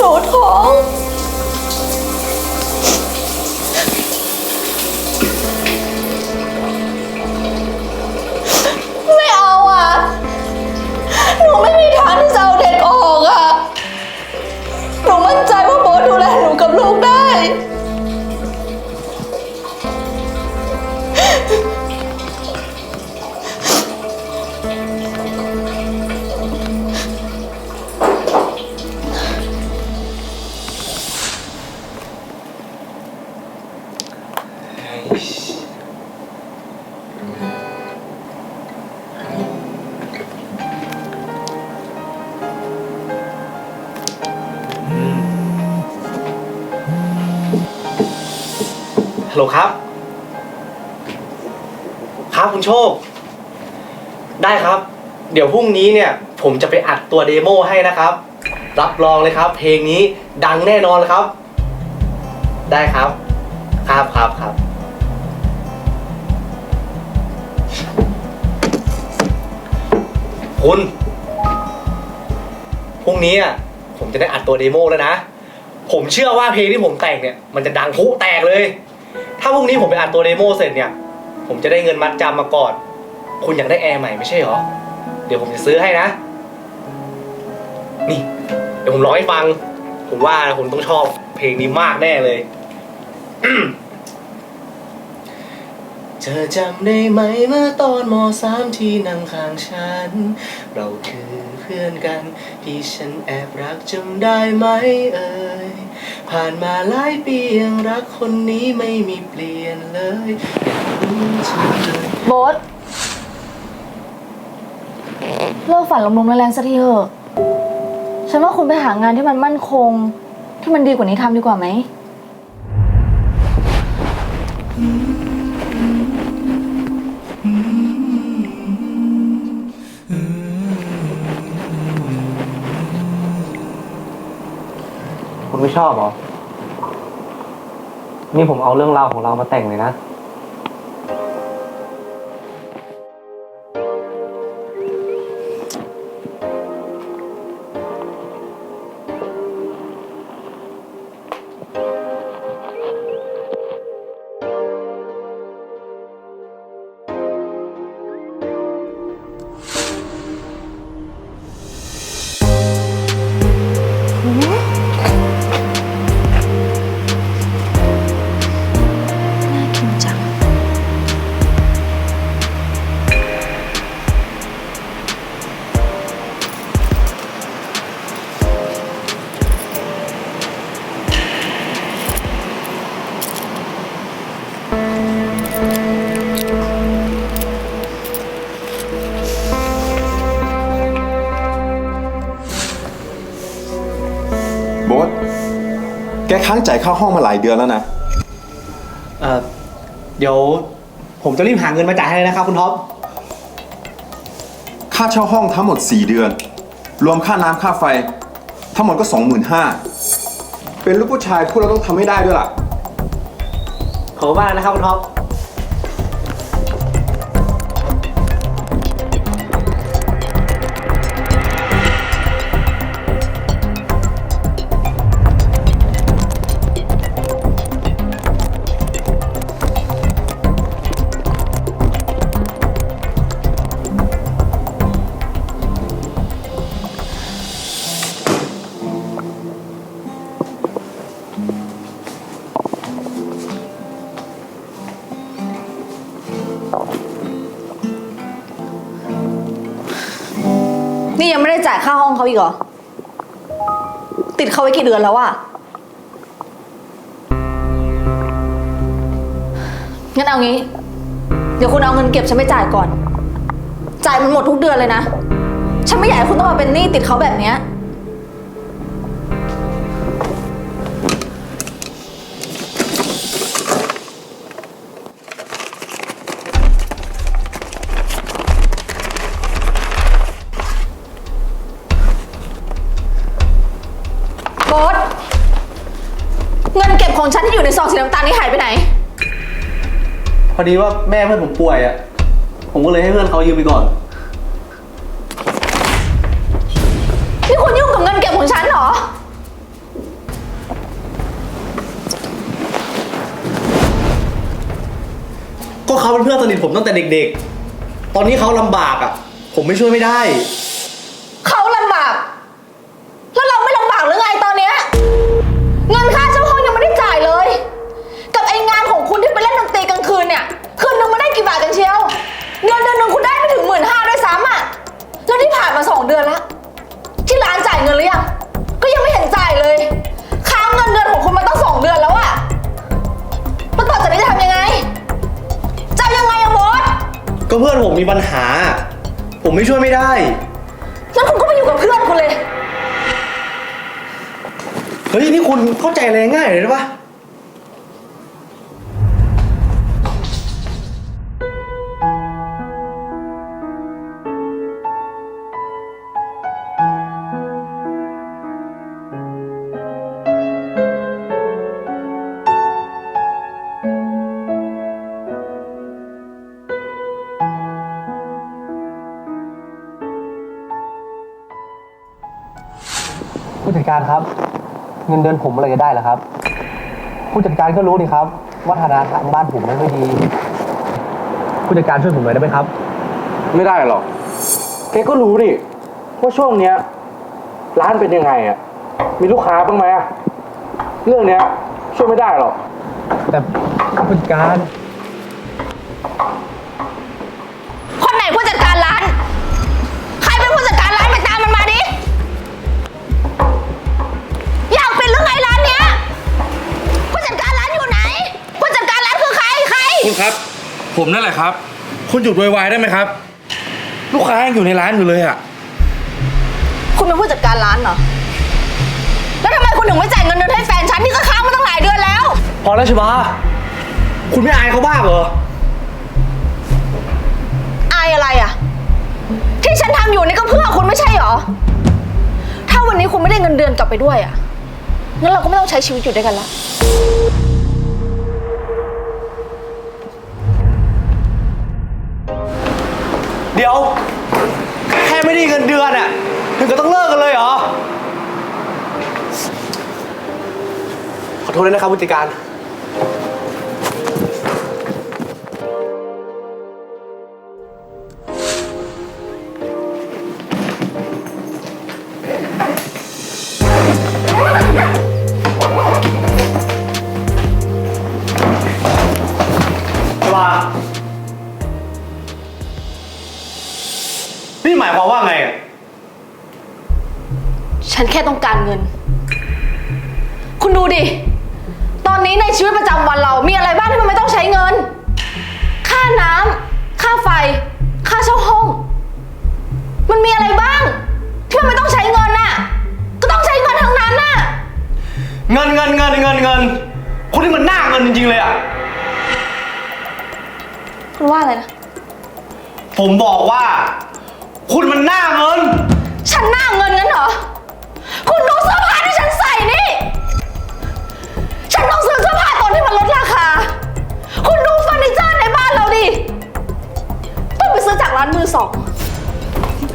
หนูท้อง ชค ได้ครับ เดี๋ยวพรุ่งนี้เนี่ย ผมจะไปอัดตัวเดโมให้นะครับ รับรองเลยครับ เพลงนี้ดังแน่นอนเลยครับ ได้ครับ ครับครับครับ คุณ พรุ่งนี้อะผมจะได้อัดตัวเดโมแล้วนะ ผมเชื่อว่าเพลงที่ผมแต่งเนี่ย มันจะดังพุแตกเลย ถ้าพรุ่งนี้ผมไปอัดตัวเดโมเสร็จเนี่ย ผมจะได้เงินมัดจำมาก่อน คุณอยากได้แอร์ใหม่ไม่ใช่เหรอ เดี๋ยวผมจะซื้อให้นะ นี่ เดี๋ยวผมร้องให้ฟัง ผมว่านะคุณต้องชอบเพลงนี้มากแน่เลย เธอจำได้ไหมเมื่อตอนมสามที่นั่งข้างฉัน เราคือเพื่อนกัน ที่ฉันแอบรักจำได้ไหมเอ่ย ผ่านมาหลายปียังรักคนนี้ไม่มีเปลี่ยนเลยอยากรู้จังเลยโบ๊ทเลิกฝันลมๆแรงๆสักทีเถอะ ฉันว่าคุณไปหางานที่มันมั่นคง ที่มันดีกว่านี้ทำดีกว่าไหม ชอบเหรอ นี่ผมเอาเรื่องราวของเรามาแต่งเลยนะ ค้างจ่ายค่าห้องมาหลายเดือนแล้วนะ เอ่อเดี๋ยวผมจะรีบหาเงินมาจ่ายให้เลยนะครับคุณท็อป ค่าเช่าห้องทั้งหมด 4 เดือน รวมค่าน้ำค่าไฟ ทั้งหมดก็ 25,000เป็นลูกผู้ชายพวกเราต้องทำให้ได้ด้วยล่ะ ขอบคุณมากนะครับคุณท็อป เขาอีกเหรอ ติดเขาไว้กี่เดือนแล้วอะงั้นเอางี้ เดี๋ยวคุณเอาเงินเก็บฉันไปจ่ายก่อน จ่ายมันหมดทุกเดือนเลยนะ ฉันไม่อยากให้คุณต้องมาเป็นหนี้ติดเขาแบบเนี้ย โบอสเงินเก็บของฉันที่อยู่ในซองสีน้ำตาลนี่หายไปไหน พอดีว่าแม่เพื่อนผมป่วยอะ ผมก็เลยให้เพื่อนเขายืมไปก่อน นี่คุณยุ่งกับเงินเก็บของฉันเหรอ ก็เขาเป็นเพื่อนสนิทผมตั้งแต่เด็ก ๆ ตอนนี้เขาลำบากอะ ผมไม่ช่วยไม่ได้ มมีปัญหา ผมไม่ช่วยไม่ได้ งั้นคุณก็ไปอยู่กับเพื่อนคุณเลย เฮ้ย นี่คุณเข้าใจอะไรง่ายเลยได้ปะ ผู้จัดการครับ เงินเดือนผมเมื่อไหรจะได้ล่ะครับ ผู้จัดการก็รู้นี่ครับ ว่าฐานะทางบ้านผมไม่ค่อยดี ผู้จัดการช่วยผมหน่อยได้ไหมครับ ไม่ได้หรอกแกก็รู้ดิว่าช่วงเนี้ย ร้านเป็นยังไงอะ มีลูกค้าบ้างไหมอะเรื่องเนี้ย ช่วยไม่ได้หรอก แต่ผู้จัดการ ผมนั่นแหละครับ คุณหยุดโวยวายได้ไหมครับ ลูกค้ายังอยู่ในร้านอยู่เลยอะคุณเป็นผู้จัดการร้านเหรอ แล้วทำไมคุณถึงไม่จ่ายเงินเดือนให้แฟนฉันที่ก็ค้างมาตั้งหลายเดือนแล้ว พอแล้วใช่ปะคุณไม่อายเขาบ้างเหรอ อายอะไรอะ ที่ฉันทำอยู่นี่ก็เพื่อคุณไม่ใช่เหรอ ถ้าวันนี้คุณไม่ได้เงินเดือนกลับไปด้วยอะ งั้นเราก็ไม่ต้องใช้ชีวิตอยู่ด้วยกันละ เดี๋ยว แค่ไม่ได้เงินเดือนอะถึงก็ต้องเลิกกันเลยเหรอ ขอโทษด้วยนะครับผู้จัดการ เงินเงินเงินเงินเงินคนที่มันหน้าเงินจริงๆเลยอะ คุณว่าอะไรนะ ผมบอกว่า คุณมันหน้าเงิน ฉันหน้าเงินงั้นเหรอ คุณดูเสื้อผ้าที่ฉันใส่นี่ ฉันต้องซื้อเสื้อผ้าตอนที่มันลดราคา คุณดูเฟอร์นิเจอร์ในบ้านเราดิ ต้องไปซื้อจากร้านมือสอง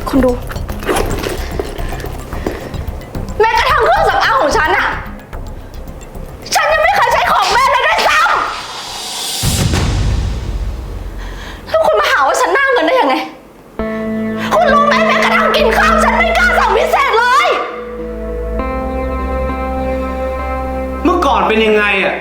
คุณดู แม้กระทั่งเครื่องสำอางของฉันอะ เป็นยังไงอะ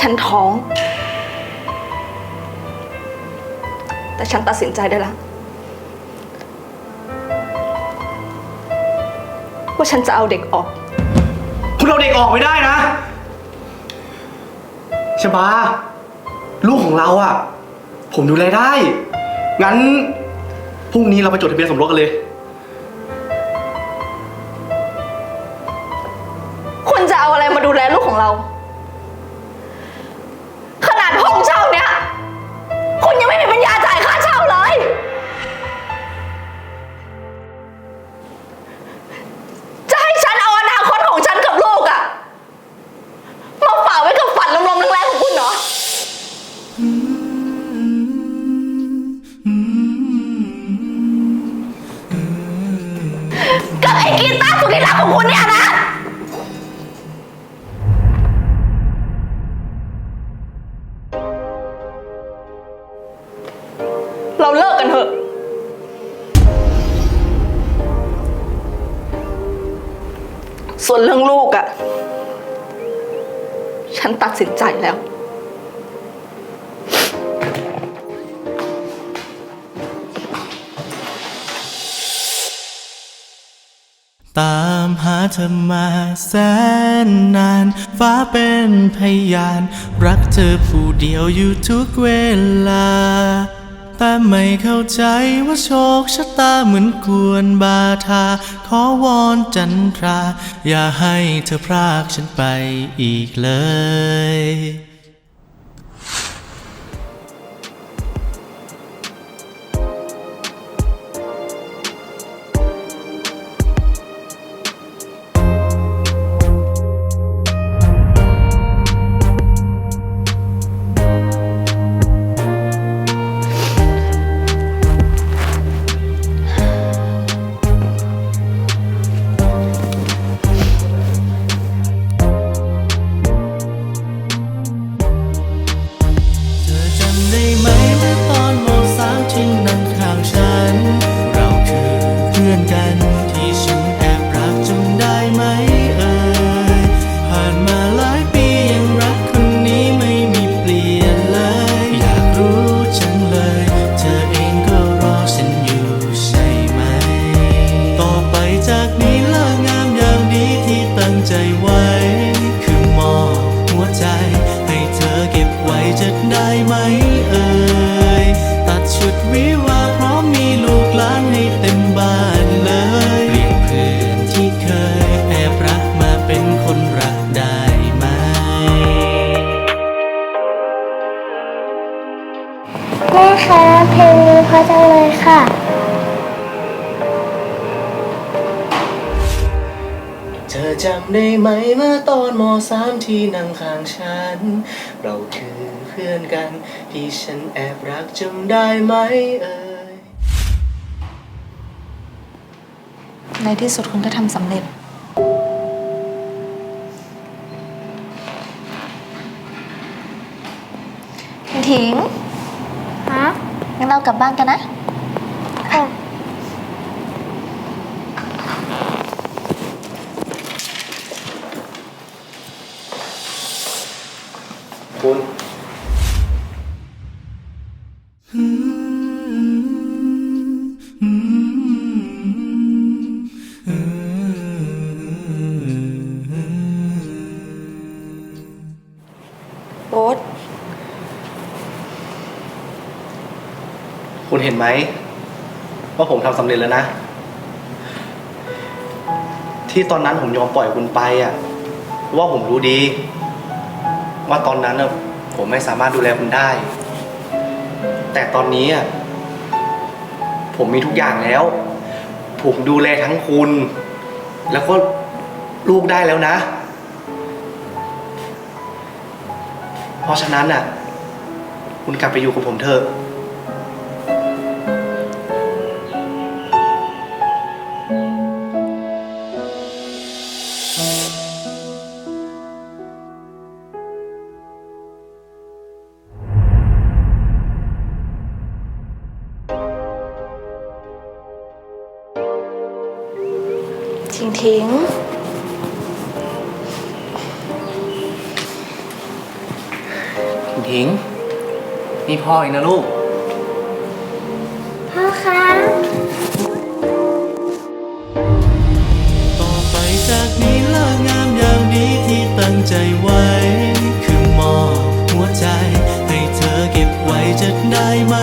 ฉันท้อง แต่ฉันตัดสินใจได้แล้วว่าฉันจะเอาเด็กออก คุณเอาเด็กออกไม่ได้นะชบาลูกของเราอะผมดูแลได้ งั้นพรุ่งนี้เราไปจดทะเบียนสมรสกันเลย คุณจะเอาอะไรมาดูแลลูกของเรา ใจแล้ว ตามหาเธอมาแสนนาน ฟ้าเป็นพยาน รักเธอผู้เดียวอยู่ทุกเวลา แต่ไม่เข้าใจว่าโชคชะตาเหมือนกวนบาทา ขอวอนจันทรา อย่าให้เธอพรากฉันไปอีกเลย จังเลยค่ะ เธอจำได้ไหมเมื่อตอนมสามที่นั่งข้างฉัน เราคือเพื่อนกัน ที่ฉันแอบรักจำได้ไหมเอ่ยในที่สุดคุณก็ทำสำเร็จ ถิงฮะงั้น เรากลับบ้านกันนะ เห็นไหมว่าผมทำสำเร็จแล้วนะ ที่ตอนนั้นผมยอมปล่อยคุณไปอะว่าผมรู้ดี ว่าตอนนั้นน่ะผมไม่สามารถดูแลคุณได้ แต่ตอนนี้อะผมมีทุกอย่างแล้ว ผมดูแลทั้งคุณ แล้วก็ลูกได้แล้วนะ เพราะฉะนั้นอะ คุณกลับไปอยู่กับผมเถอะ ทิ้งทิ้งทิ้งนี่พ่อเองนะลูก พ่อคะต่อไปจากนี้เลิกงามยามดีที่ตั้งใจไว้ คือมอบหัวใจ ให้เธอเก็บไว้จะได้ไหม